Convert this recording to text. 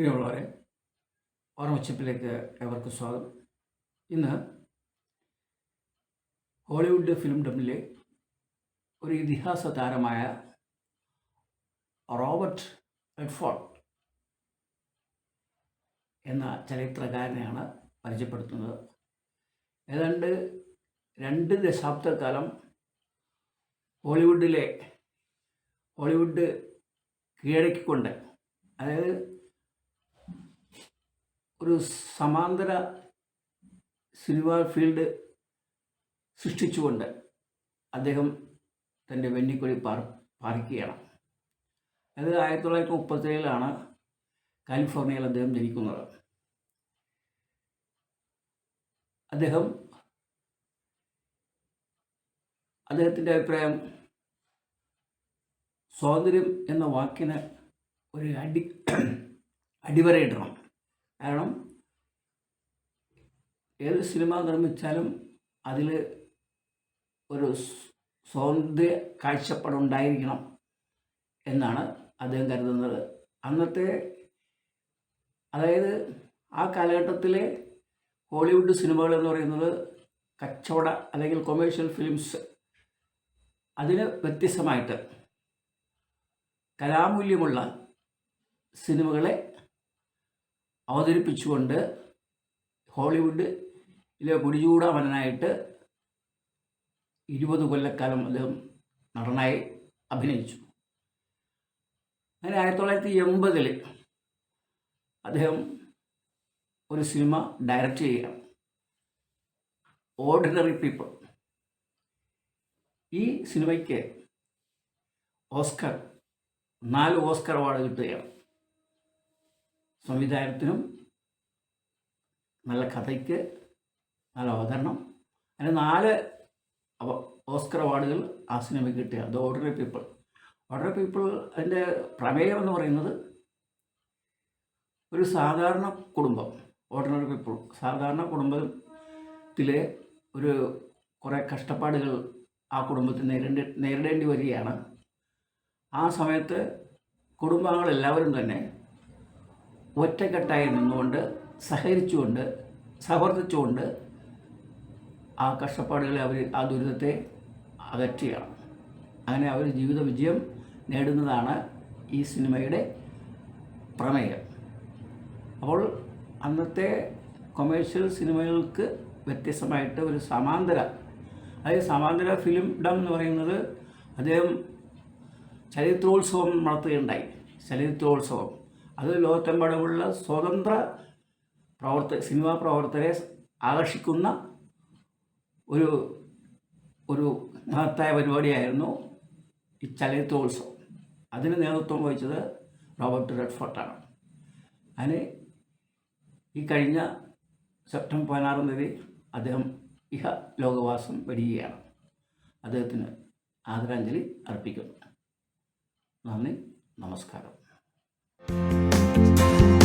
പ്രിയമുള്ളവരെ ഓർമ്മച്ചപ്പിലേക്ക് ഏവർക്കും സ്വാഗതം. ഇന്ന് ഹോളിവുഡ് ഫിലിം ഡബിലെ ഒരു ഇതിഹാസ താരമായ റോബർട്ട് റെഡ്ഫോർഡ് എന്ന ചരിത്രകാരനെയാണ് പരിചയപ്പെടുത്തുന്നത്. ഏതാണ്ട് രണ്ട് ദശാബ്ദക്കാലം ഹോളിവുഡിലെ ഹോളിവുഡ് കീഴടക്കിക്കൊണ്ട് അതായത് ഒരു സമാന്തര സിനിമ ഫീൽഡ് സൃഷ്ടിച്ചുകൊണ്ട് അദ്ദേഹം തന്റെ വെന്നിക്കൊടി പാർ പാർക്കുകയാണ്. അത് ആയിരത്തി തൊള്ളായിരത്തി മുപ്പത്തേഴിലാണ് കാലിഫോർണിയയിൽ അദ്ദേഹം ജനിക്കുന്നത്. അദ്ദേഹം അദ്ദേഹത്തിന്റെ അഭിപ്രായം സ്വാതന്ത്ര്യം എന്ന വാക്കിന് ഒരു അടി അടിവരയിടണം. കാരണം ഏത് സിനിമ നിർമ്മിച്ചാലും അതിൽ ഒരു സ്വാതന്ത്ര്യ കാഴ്ചപ്പാടുണ്ടായിരിക്കണം എന്നാണ് അദ്ദേഹം കരുതുന്നത്. അന്നത്തെ അതായത് ആ കാലഘട്ടത്തിലെ ഹോളിവുഡ് സിനിമകൾ എന്ന് പറയുന്നത് കച്ചവട അല്ലെങ്കിൽ കൊമേഴ്ഷ്യൽ ഫിലിംസ് അതിന് വ്യത്യസ്തമായിട്ട് കലാമൂല്യമുള്ള സിനിമകളെ അവതരിപ്പിച്ചുകൊണ്ട് ഹോളിവുഡിലെ പിടിചൂടാമനായിട്ട് ഇരുപത് കൊല്ലക്കാലം അദ്ദേഹം നടനായി അഭിനയിച്ചു. അങ്ങനെ ആയിരത്തി തൊള്ളായിരത്തി എൺപതിൽ അദ്ദേഹം ഒരു സിനിമ ഡയറക്റ്റ് ചെയ്യുകയാണ്. ഓർഡിനറി പീപ്പിൾ ഈ സിനിമയ്ക്ക് ഓസ്കർ നാല് ഓസ്കർ അവാർഡ് കിട്ടുകയാണ്. സംവിധാനത്തിനും നല്ല കഥയ്ക്ക് നല്ല അവതരണം. അങ്ങനെ നാല് ഓസ്കർ അവാർഡുകൾ ആ സിനിമയ്ക്ക് കിട്ടിയ. The ordinary people. Ordinary people അതിന്റെ പ്രമേയം എന്ന് പറയുന്നത് ഒരു സാധാരണ കുടുംബം. Ordinary people. സാധാരണ കുടുംബത്തിലെ ഒരു കുറേ കഷ്ടപ്പാടുകൾ ആ കുടുംബത്തിൽ നേരിടേ നേരിടേണ്ടി വരികയാണ്. ആ സമയത്ത് കുടുംബാംഗങ്ങളെല്ലാവരും തന്നെ ഒറ്റക്കെട്ടായി നിന്നുകൊണ്ട് സഹകരിച്ചുകൊണ്ട് സഹവർത്തിച്ചുകൊണ്ട് ആ കഷ്ടപ്പാടുകളെ അവർ ആ ദുരിതത്തെ അകറ്റുകയാണ് അങ്ങനെ അവർ ജീവിത വിജയം നേടുന്നതാണ് ഈ സിനിമയുടെ പ്രമേയം. അപ്പോൾ അന്നത്തെ കൊമേഴ്ഷ്യൽ സിനിമകൾക്ക് വ്യത്യസ്തമായിട്ട് ഒരു സമാന്തര അതായത് സമാന്തര ഫിലിം ഡം എന്ന് പറയുന്നത് അദ്ദേഹം ചരിത്രോത്സവം നടത്തുകയുണ്ടായി. ചരിത്രോത്സവം. അത് ലോകത്തെമ്പാടുമുള്ള സ്വതന്ത്ര പ്രവർത്ത സിനിമാ പ്രവർത്തകരെ ആകർഷിക്കുന്ന ഒരു ഒരു മഹത്തായ പരിപാടിയായിരുന്നു ഈ ചലച്ചിത്രോത്സവം. അതിന് നേതൃത്വം വഹിച്ചത് റോബർട്ട് റെഡ്ഫോർട്ടാണ്. അതിന് ഈ കഴിഞ്ഞ സെപ്റ്റംബർ പതിനാറാം തീയതി അദ്ദേഹം ഇഹ ലോകവാസം വരികയാണ് അദ്ദേഹത്തിന് ആദരാഞ്ജലി അർപ്പിക്കുന്നു. നന്ദി നമസ്കാരം. Thank you.